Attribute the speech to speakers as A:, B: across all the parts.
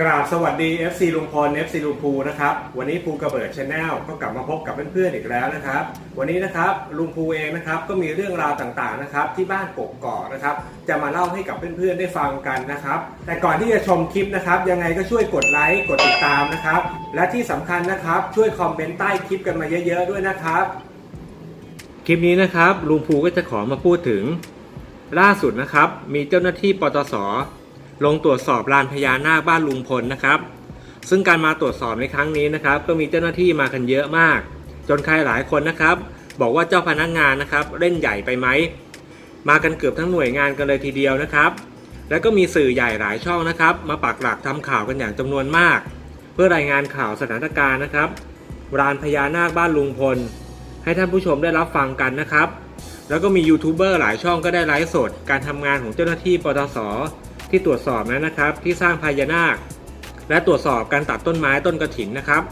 A: กราบสวัสดี FC ลุงพล FC ลุงภูนะครับ วันนี้ภูกระเบิดชาแนลก็กลับมาพบกับเพื่อนๆอีกแล้วนะครับ วันนี้นะครับลุงภูเองนะครับก็มีเรื่องราวต่างๆนะครับที่บ้านกกอกนะครับ จะมาเล่าให้กับเพื่อนๆได้ฟังกันนะครับ แต่ก่อนที่จะชมคลิปนะครับยังไงก็ช่วยกดไลค์กดติดตามนะครับ และที่สำคัญนะครับช่วยคอมเมนต์ใต้คลิปกันมาเยอะๆด้วยนะครับ คลิปนี้นะครับลุงภูก็จะขอมาพูดถึง ล่าสุดนะครับมีเจ้าหน้าที่ปตส ลงตรวจสอบลานพญานาคบ้านลุงพลนะครับ ซึ่งการมาตรวจสอบในครั้งนี้นะครับ ก็มีเจ้าหน้าที่มากันเยอะมาก จนใครหลายคนนะครับ บอกว่าเจ้าพนักงานนะครับ เล่นใหญ่ไปไหมมากันเกือบทั้งหน่วยงานกันเลยทีเดียวนะครับ แล้วก็มีสื่อใหญ่หลายช่องนะครับ มาปักหลักทำข่าวกันอย่างจำนวนมาก เพื่อรายงานข่าวสถานการณ์นะครับลานพญานาคบ้านลุงพล ให้ท่านผู้ชมได้รับฟังกันนะครับ แล้วก็มียูทูบเบอร์หลายช่องก็ได้ไลฟ์สด การทำงานของเจ้าหน้าที่ปตส ที่ตรวจสอบนั้นนะครับ ที่สร้างพญานาค และตรวจสอบการตัดต้นไม้ต้นกระถินนะครับ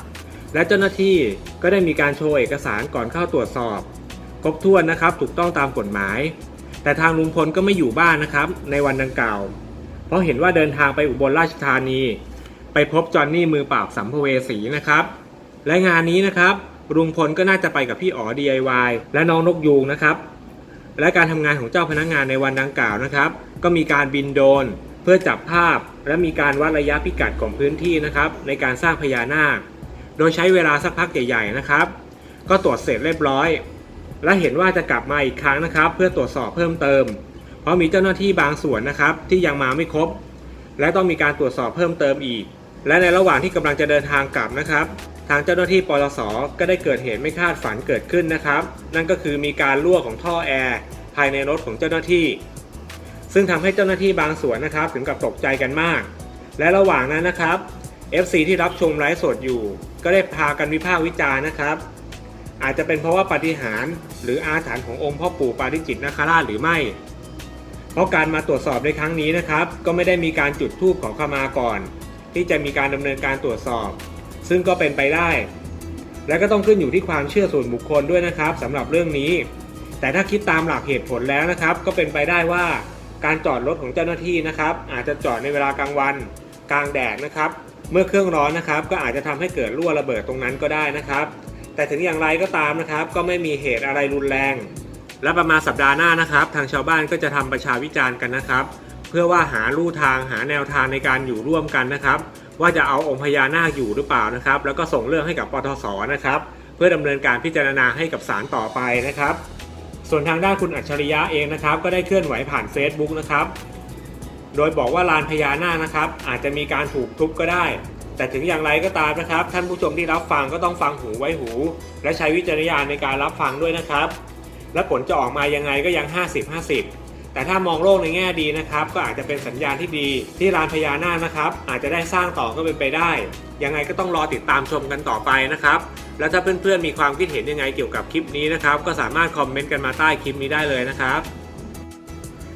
A: และเจ้าหน้าที่ก็ได้มีการโชว์เอกสารก่อนเข้าตรวจสอบ ครบถ้วนนะครับถูกต้องตามกฎหมาย แต่ทางลุงพลก็ไม่อยู่บ้านนะครับ ในวันดังกล่าว เพราะเห็นว่าเดินทางไปอุบลราชธานี ไปพบจอห์นนี่มือปราบสัมภเวสีนะครับและงานนี้นะครับลุงพลก็น่าจะไปกับพี่อ๋อ DIY และน้องนกยูงนะครับ และการทำงานของเจ้าพนักงานในวันดังกล่าวนะครับ ก็มีการบินโดรนเพื่อจับภาพ และมีการวัดระยะพิกัดของพื้นที่นะครับ ในการสร้างพญานาค โดยใช้เวลาสักพักใหญ่ๆนะครับ ก็ตรวจเสร็จเรียบร้อย และเห็นว่าจะกลับมาอีกครั้งนะครับ เพื่อตรวจสอบเพิ่มเติม เพราะมีเจ้าหน้าที่บางส่วนนะครับ ที่ยังมาไม่ครบ และต้องมีการตรวจสอบเพิ่มเติมอีก และในระหว่างที่กำลังจะเดินทางกลับนะครับ ทางเจ้าหน้าที่ปตสก็ได้เกิดเหตุไม่คาดฝันเกิดขึ้นนะครับ นั่นก็คือมีการรั่วของท่อแอร์ภายในรถของเจ้าหน้าที่ ซึ่งทำให้เจ้าหน้าที่บางส่วนนะครับ ถึงกับตกใจกันมาก และระหว่างนั้นนะครับ FC ที่รับชมไลฟ์สดอยู่ ก็ได้พากันวิพากษ์วิจารณ์นะครับ อาจจะเป็นเพราะว่าปฏิหารหรืออาถรรพ์ขององค์พ่อปู่ปาริจิตนาคราชหรือไม่ เพราะการมาตรวจสอบในครั้งนี้นะครับ ก็ไม่ได้มีการจุดธูปขอขมาก่อน ที่จะมีการดำเนินการตรวจสอบ ซึ่งก็เป็นไปได้ และก็ต้องขึ้นอยู่ที่ความเชื่อส่วนบุคคลด้วยนะครับสำหรับเรื่องนี้ แต่ถ้าคิดตามหลักเหตุผลแล้วนะครับ ก็เป็นไปได้ว่าการจอดรถของเจ้าหน้าที่นะครับ อาจจะจอดในเวลากลางวัน กลางแดดนะครับ เมื่อเครื่องร้อนนะครับ ก็อาจจะทำให้เกิดรั่วระเบิดตรงนั้นก็ได้นะครับ แต่ถึงอย่างไรก็ตามนะครับ ก็ไม่มีเหตุอะไรรุนแรง และประมาณสัปดาห์หน้านะครับ ทางชาวบ้านก็จะทำประชาวิจารณ์กันนะครับ พื่อว่าหาลู่ทางหาแนวทางในการอยู่ร่วมกันนะครับ ว่าจะเอาองค์พญานาคอยู่หรือเปล่านะครับ แล้วก็ส่งเรื่องให้กับปทศนะครับ เพื่อดำเนินการพิจารณาให้กับศาลต่อไปนะครับ ส่วนทางด้านคุณอัจฉริยะเองนะครับ ก็ได้เคลื่อนไหวผ่าน Facebook นะครับ โดยบอกว่าลานพญานาคนะครับ อาจจะมีการถูกทุบก็ได้ แต่ถึงอย่างไรก็ตามนะครับ ท่านผู้ชมที่รับฟังก็ต้องฟังหูไว้หู และใช้วิจารณญาณในการรับฟังด้วยนะครับ และผลจะออกมายังไงก็ยัง 50-50 แต่ถ้ามองโลกในแง่ดีนะครับ ก็อาจจะเป็นสัญญาณที่ดีที่ลานพญานาคนะครับ อาจจะได้สร้างต่อก็เป็นไปได้ ยังไงก็ต้องรอติดตามชมกันต่อไปนะครับ แล้วถ้าเพื่อนๆมีความคิดเห็นยังไงเกี่ยวกับคลิปนี้นะครับ ก็สามารถคอมเมนต์กันมาใต้คลิปนี้ได้เลยนะครับ